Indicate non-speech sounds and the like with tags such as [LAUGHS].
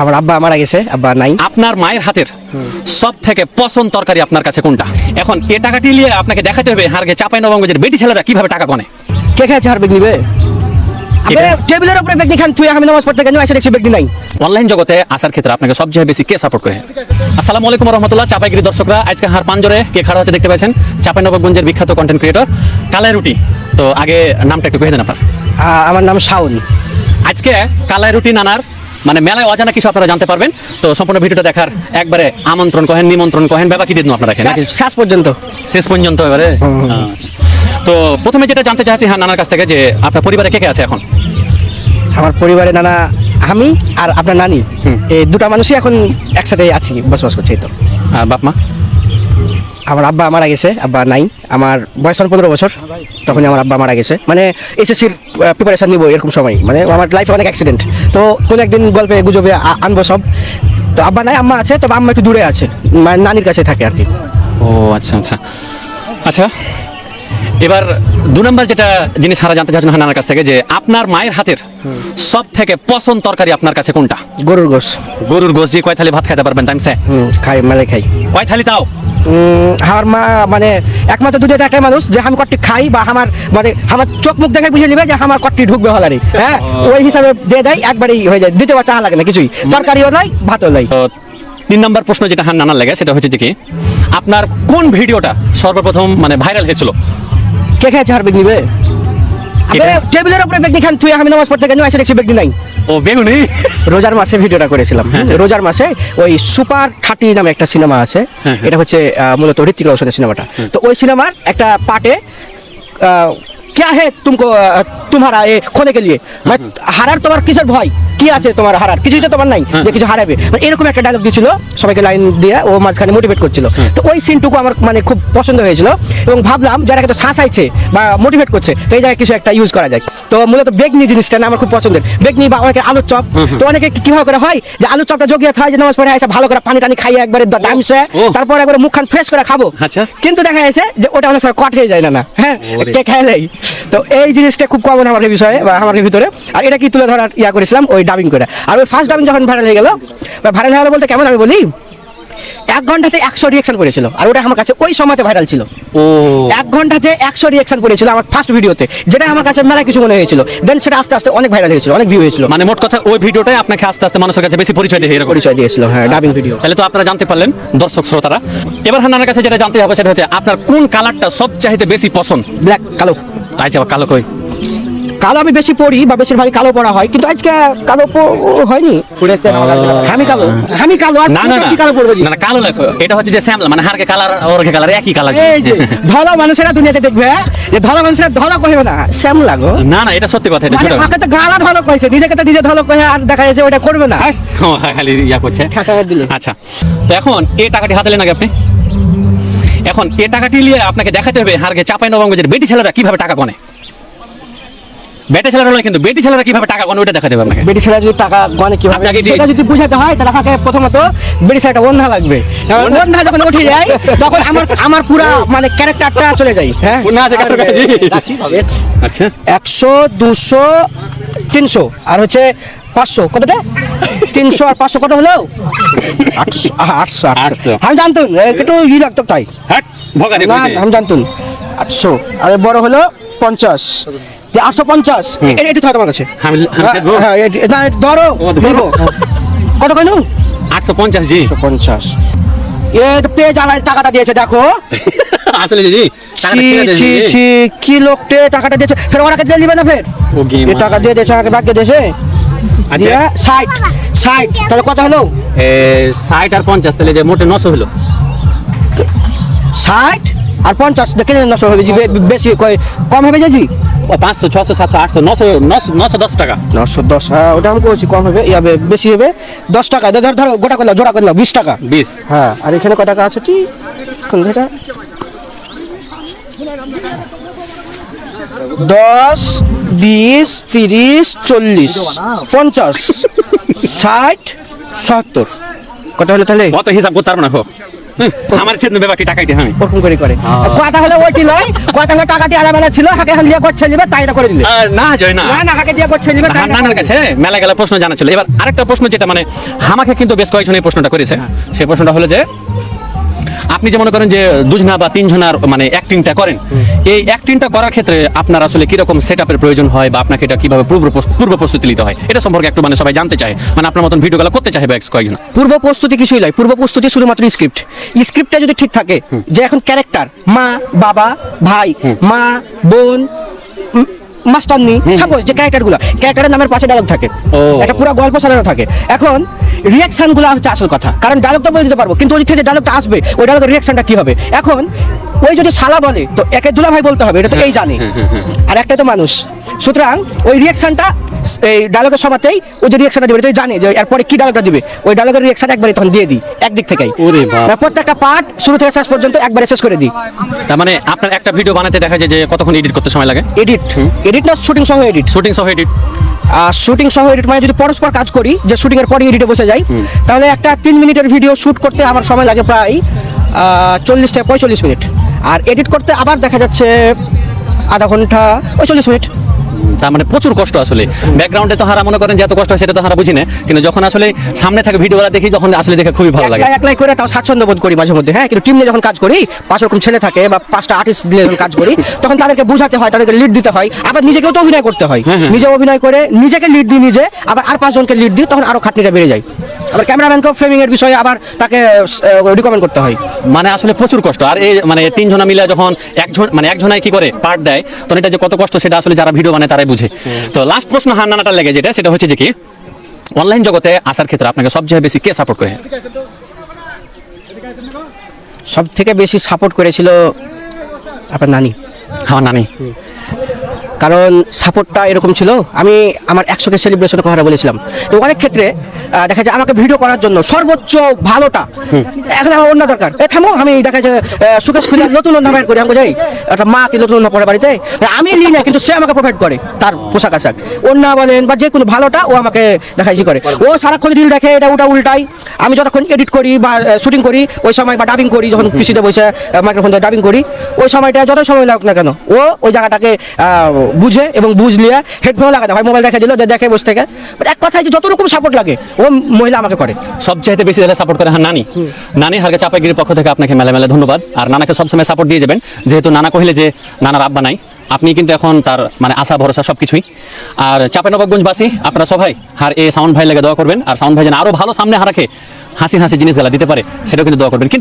আমার আব্বা মারা গেছে আব্বা নাই। আপনার মায়ের হাতের সব থেকে পছন্দ তরকারি আপনার কাছে কোনটা? এখন এ টাকাটি নিয়ে আপনাকে দেখাতে হবে হারগে চাপাই নবঙ্গের বেটি ছেলেরা কীভাবে টাকা গনে। কে খেয়েছে আর বেগ নিবে? টেবিলের উপরে বেগ খান তুই আমি নামাজ পড়তে গেলে এসে দেখছি বেগ নাই। অনলাইন জগতে আসার ক্ষেত্রে আপনাকে সবচেয়ে বেশি কে সাপোর্ট করে? আসসালামু আলাইকুম রহমতুল্লাহ চাপাইগিরি দর্শকরা আজকে হার পাঞ্জরে কে খাড়া হচ্ছে দেখতে পাচ্ছেন? চাপাই নবাবগঞ্জের বিখ্যাত কন্টেন্ট ক্রিয়েটর কালাই রুটি। তো আগে নামটা একটু কয়ে দেন আপনার। আমার নাম শাওন। আজকে কালাই রুটি নানার মানে মেলায় অজানা কিছু আপনারা জানতে পারবেন। তো সম্পূর্ণ ভিডিওটা দেখার একবারে আমন্ত্রণ কহেন নিমন্ত্রণ কহেন ব্যাপার কি দিন আপনারা রাখেন নাকি শেষ- পর্যন্ত। শেষ পর্যন্ত এবারে? আচ্ছা। তো প্রথমে যেটা জানতে চাচ্ছি হ্যাঁ নানার কাছ থেকে যে আপনার পরিবারে কে কে আছে এখন? আমার পরিবারে নানা আমি আর আপনার নানি। এই দুটা মানুষই এখন একসাথে আছি বসবাস করছি তো। আর বাপ মা? আমার আব্বা মারা গেছে আব্বা নাই। আমার বয়স হল পনেরো বছর তখনই আমার আব্বা মারা গেছে। মানে এসএসসির প্রিপারেশান নিবো এরকম সময়। মানে আমার লাইফে অনেক অ্যাক্সিডেন্ট তো কোনো একদিন গল্পে গুজবে আনব সব। তো আব্বা নাই আম্মা আছে তবে আম্মা একটু দূরে আছে। মানে নানির কাছে থাকে আর কি। ও আচ্ছা আচ্ছা। আচ্ছা এবার দু নম্বর যেটা জিনিস হারা জানতে চাচ্ছেন নানার কাছ থেকে যে আপনার মায়ের হাতের সব থেকে পছন্দ তরকারি আপনার কাছে কোনটা? গরুর গোস গরুর গোস দিয়ে কয় থালি ভাত খাইতে পারবেন হুম খাই মেলে খাই। কয় থালি তাও? আমার মা মানে একমাত্র দুধের একটা মানুষ যে আমি কটটি খাই বা আমার মানে আমার চোখ মুখ দেখে বুঝে নিবে যে আমার কটটি ঢুকবে হলারি হ্যাঁ? ওই হিসাবে দিয়ে দেয় একবারেই হয়ে যায়। দ্বিতীয়বার চাহা লাগে না কিছুই। তরকারিও নাই ভাতও নাই। তিন নম্বর প্রশ্ন যেটা হার নানার লাগে সেটা হচ্ছে যে কি আপনার কোন ভিডিওটা সর্বপ্রথম মানে ভাইরাল হয়েছিল? কে খেয়েছে হারবিক নিবে? টেবিলের উপরে ব্যাগ দেখান তুই আমি নামাজ পড়তে গেলে এসে দেখছি ব্যাগ নাই। ও বেগুনি রোজার মাসে ভিডিওটা করেছিলাম হ্যাঁ। রোজার মাসে ওই সুপার খাটি নামে একটা সিনেমা আছে হ্যাঁ, হ্যাঁ। এটা হচ্ছে আহ, মূলত ঋতিক রোশনের সিনেমাটা। তো ওই সিনেমার একটা পার্টে क्या है तुमको আহ, तुम्हारा এ खोने के लिए মানে হারার তোমার কিসের ভয় কি আছে তোমার হারার কিছুই তো তোমার নাই হ্যাঁ। যে কিছু হারাবে মানে এরকম একটা ডায়লগ দিয়েছিল সবাইকে লাইন দিয়ে ও মাঝখানে মোটিভেট করছিল তো ওই সিনটুকু আমার মানে খুব পছন্দ হয়েছিল এবং ভাবলাম যারা কিন্তু শাসাইছে বা মোটিভেট করছে তো এই জায়গায় কিছু একটা ইউজ করা যায় তো মূলত বেগনি জিনিসটা না আমার খুব পছন্দের বেগনি বা অনেকে আলুর চপ তো অনেকে কি- কিভাবে করে হয় যে আলুর চপটা জগিয়ে হয় যে নামাজ পড়ে এসে ভালো করে পানি টানি খাইয়ে একবারে দ- দামসে ও। তারপর একবারে মুখখান ফ্রেশ করে খাবো আচ্ছা। কিন্তু দেখা যাচ্ছে যে ওটা অনেক সময় কট হয়ে যায় না না হ্যাঁ ওরে। কে খেলেই তো এই জিনিসটা খুব কমন আমার বিষয়ে বা আমার ভিতরে। আর এটা কি তুলে ধরার ইয়া করেছিলাম? ওই ডাবিং করে। আর ওই ফার্স্ট ডাবিং যখন ভাইরাল হয়ে গেল বা ভাইরাল হয়ে গেলো বলতে কেমন আমি বলি? এক ঘন্টাতে একশো রিয়েকশন করেছিল। আর ওটা আমার কাছে ওই সময়তে ভাইরাল ছিল। ও। এক ঘন্টাতে একশো রিয়েকশন করেছিল আমার ফার্স্ট ভিডিওতে যেটা আমার কাছে মেলা কিছু মনে হয়েছিল। দেন সেটা আস্তে আস্তে অনেক ভাইরাল হয়েছিল অনেক ভিউ হয়েছিল। মানে মোট কথা ওই ভিডিওটাই আপনাকে আস্তে আস্তে মানুষের কাছে বেশি পরিচয় দিয়ে পরিচয় দিয়েছিল হ্যাঁ ডাবিং ভিডিও তাহলে তো আপনারা জানতে পারলেন দর্শক শ্রোতারা। এবার হান্নানের কাছে যেটা জানতে হবে সেটা হচ্ছে আপনার কোন কালারটা সব চাইতে বেশি পছন্দ? ব্ল্যাক কালো। তাই আবার কালো কই? কালো আমি বেশি পড়ি বা বেশিরভাগ কালো পড়া হয় কিন্তু আজকে কালো প- হয়নি। আমি কালো আমি কালো আর না না কালো পড়বে না না, কালো না এটা হচ্ছে যে শ্যামলা মানে হারকে কালার ওরকে কালার একই কালার এই যে ধলা মানুষেরা দুনিয়াতে দেখবে হ্যাঁ? যে ধলা মানুষেরা ধলা কহিবে না শ্যাম লাগো না না এটা সত্যি কথা এটা মানে ছোট। আমাকে তো গালা ধলা কইছে নিজেকে তো নিজে ধলা কহে আর দেখা যাচ্ছে ওটা করবে না। ও, খালি ইয়া করছে। ঠাসা দিলে। আচ্ছা তো এখন এই টাকাটি হাতে নেন আগে আপনি। এখন এই টাকাটি নিয়ে আপনাকে দেখাতে হবে হারকে চাপাই নবঙ্গের বেটি ছেলেরা কীভাবে টাকা গনে। বেটে ছেলেরা নয় কিন্তু বেটি ছেলেরা কীভাবে টাকা গনে ওটা দেখাতে হবে আপনাকে। বেটি ছেলে যদি টাকা গনে কীভাবে সেটা যদি বুঝাতে হয় তাহলে আমাকে প্রথমত বেটি ছেলেটা ওন্ধা লাগবে। ওন্ধা যখন উঠে যায় তখন আমার আমার পুরা মানে ক্যারেক্টারটা চলে যায়। হ্যাঁ? না আছে আচ্ছা। একশো দুশো তিনশো আর হচ্ছে পাঁচশো। কতটা? তিনশো আর পাঁচশো কত হলো? আটশো আটশো আটশো। আটশো। আমি জানতুন একটু ই লাগতো তাই। না আমি জানতুন। আটশো আর বড় হলো পঞ্চাশ। যে আটশো পঞ্চাশ এটা একটু থাকে কাছে। হ্যাঁ না ধরো কত আটশো পঞ্চাশ জি। পঞ্চাশ। এ তো পেয়ে জ্বালায় টাকাটা দিয়েছে দেখো। [LAUGHS] আসলে দিদি ছি ছি কি লোকটে টাকাটা দিয়েছে। ফের ওরাকে দিয়ে দিবে না ফের? টাকা দিয়ে দিয়েছে আমাকে ব্যাগে দিয়েছে। আচ্ছা। ষাট। ষাট। তাহলে কত হলো? এ, ষাট আর পঞ্চাশ তাহলে যে মোটে নশো হলো। ষাট আর পঞ্চাশ দেখে নশো হবে জি বেশি কয়- কম হবে যে জি? পাঁচশো ছশো সাতশো আটশো নশো নশো নশো দশ টাকা। নশো দশ হ্যাঁ ওটা আমি বলছি কম হবে ইয়াবে বেশি হবে দশ টাকা ধর ধর ধরো গোটা করলাম জোড়া করলাম বিশ টাকা। বিশ। হ্যাঁ আর এখানে কয় টাকা আছে ঠিক কোন দশ বিশ তিরিশ চল্লিশ পঞ্চাশ ষাট সত্তর। কত হলো তাহলে? হিসাব করতে পারব না আমার ফেরত ব্যাপারটি টাকাইতে আমি ওরকম করে করে। হ্যাঁ। কথা হলে ওইটি কথা হলে টাকাটি আলাদা ছিল হাকে হান দিয়ে করছে নিবে তাই এটা করে দিলে। না জয় না। না না হাকে দিয়ে করছে নিবে তাই নানার কাছে মেলা গেলা প্রশ্ন জানা ছিল। এবার আরেকটা প্রশ্ন যেটা মানে আমাকে কিন্তু বেশ কয়েকজন এই প্রশ্নটা করেছে। সেই প্রশ্নটা হলো যে আপনি যে মনে করেন যে দুজনা বা তিনজনার মানে অ্যাক্টিংটা করেন এই অ্যাক্টিংটা করার ক্ষেত্রে আপনার আসলে কীরকম সেট আপের প্রয়োজন হয় বা আপনাকে এটা কীভাবে পূর্ব পূর্ব প্রস্তুতি নিতে হয়? এটা সম্পর্কে একটু মানে সবাই জানতে চায়। মানে আপনার মতন ভিডিওগুলো করতে চায় ব্যাক্স কয়েকজন। পূর্ব প্রস্তুতি কিছুই নয়। পূর্ব প্রস্তুতি শুধুমাত্র স্ক্রিপ্ট স্ক্রিপ্টটা যদি ঠিক থাকে যে এখন ক্যারেক্টার মা বাবা ভাই মা বোন মাস্টারনি সাপোজ যে ক্যারেক্টারগুলো ক্যারেক্টারের নামের পাশে ডায়লগ থাকে একটা পুরো গল্প সাজানো থাকে। এখন রিয়াকশনগুলো হচ্ছে আসল কথা। কারণ ডায়লগ তো বলে দিতে পারব কিন্তু ওই থেকে যে ডায়লগটা আসবে ওই ডায়লগের রিয়াকশনটা কি হবে? এখন ওই যদি সালা বলে তো একে দুলা ভাই বলতে হবে এটা তো এই জানে। আর একটা তো মানুষ। সুতরাং ওই রিয়াকশনটা এই ডায়লগের সময়তেই ওই যে রিয়াকশনটা দিবে এটা জানে যে এরপরে কি ডায়লগটা দিবে? ওই ডায়লগের রিয়াকশন একবারে তখন দিয়ে দিই একদিক থেকেই। প্রত্যেকটা পার্ট শুরু থেকে শেষ পর্যন্ত একবারে শেষ করে দিই। তার মানে আপনার একটা ভিডিও বানাতে দেখা যায় যে কতক্ষণ এডিট করতে সময় লাগে? এডিট এডিট না শুটিং সহ এডিট শুটিং সহ এডিট আর শুটিং সহ এডিট মানে যদি পরস্পর কাজ করি যে শুটিং এর পরে এডিটে বসে যাই তাহলে একটা তিন মিনিটের ভিডিও শুট করতে আমার সময় লাগে প্রায় চল্লিশ থেকে পঁয়তাল্লিশ মিনিট। আর এডিট করতে আবার দেখা যাচ্ছে আধা ঘণ্টা ওই চল্লিশ মিনিট। তার মানে প্রচুর কষ্ট আসলে। ব্যাকগ্রাউন্ডে তো হারা মনে করেন যে এত কষ্ট হয় সেটা তো হারা বুঝি না কিন্তু যখন আসলে সামনে থাকে ভিডিওগুলো দেখি তখন আসলে দেখে খুবই ভালো লাগে। একলাই করে তাও স্বাচ্ছন্দ্য বোধ করি মাঝে মধ্যে হ্যাঁ? কিন্তু টিম নিয়ে যখন কাজ করি পাঁচ রকম ছেলে থাকে বা পাঁচটা আর্টিস্ট দিয়ে যখন কাজ করি তখন তাদেরকে বোঝাতে হয় তাদেরকে লিড দিতে হয়। আবার নিজেকেও তো অভিনয় করতে হয়। হ্যাঁ, হ্যাঁ। নিজে অভিনয় করে নিজেকে লিড দিই নিজে আবার আর পাঁচজনকে লিড দিই তখন আরও খাটনিটা বেড়ে যায়। আবার ক্যামেরাম্যানকেও ফ্রেমিং এর বিষয়ে আবার তাকে রিকমেন্ড করতে হয়। মানে আসলে প্রচুর কষ্ট। আর এই মানে তিনজনা মিলে যখন একজন মানে একজনাই কি করে পার্ট দেয় তখন এটা যে কত কষ্ট সেটা আসলে যারা ভিডিও বানায় তারাই বুঝে। তো লাস্ট প্রশ্ন হার নানাটা লেগে যেটা সেটা হচ্ছে যে কি অনলাইন জগতে আসার ক্ষেত্রে আপনাকে সবচেয়ে বেশি কে সাপোর্ট করে? সব থেকে বেশি সাপোর্ট করেছিল আপনার নানি। হ্যাঁ নানি। কারণ সাপোর্টটা এরকম ছিল আমি আমার একশোকে সেলিব্রেশনের কথাটা বলেছিলাম। তো অনেক ক্ষেত্রে দেখা যায় আমাকে ভিডিও করার জন্য। সর্বোচ্চ ভালোটা। এখন আমার অন্য দরকার। এ থামো আমি দেখা যায় সুকেশ খুলে নতুন অন্য বের করি। আমি যাই একটা মা কি নতুন অন্য পরে বাড়িতে? আমি নিই না কিন্তু সে আমাকে প্রোভাইড করে তার পোশাক আশাক। অন্য বলেন বা যে কোনো ভালোটা ও আমাকে দেখা দেখাইছি করে। ও সারাক্ষণ রিল দেখে এটা ওটা উল্টাই। আমি যতক্ষণ এডিট করি বা শুটিং করি ওই সময় বা ডাবিং করি যখন পিসিতে বসে মাইক্রোফোন দিয়ে ডাবিং করি ওই সময়টা যত সময় লাগুক না কেন ও ওই জায়গাটাকে বুঝে এবং বুঝলিয়ে হেডফোন লাগাতে হয় মোবাইল দেখে দিল দেখে বসে থেকে। এক কথায় যে যত রকম সাপোর্ট লাগে ও মহিলা আমাকে করে। সবচাইতে বেশি যারা সাপোর্ট করে হ্যাঁ নানি। নানি হারকে চাপাগিরির পক্ষ থেকে আপনাকে মেলা মেলা ধন্যবাদ। আর নানাকে সবসময় সাপোর্ট দিয়ে যাবেন। যেহেতু নানা কহিলে যে নানার আব্বা নাই আপনি কিন্তু এখন তার মানে আশা ভরসা সব কিছুই আর চাপেনবাবগঞ্জবাসী আপনারা সবাই হার এ সাউন্ড ভাই লেগে দোয়া করবেন। আর সাউন্ড ভাই যেন আরও ভালো সামনে হারাকে হাসি হাসি জিনিসগুলো দিতে পারে সেটাও কিন্তু দোয়া করবেন। কিন্তু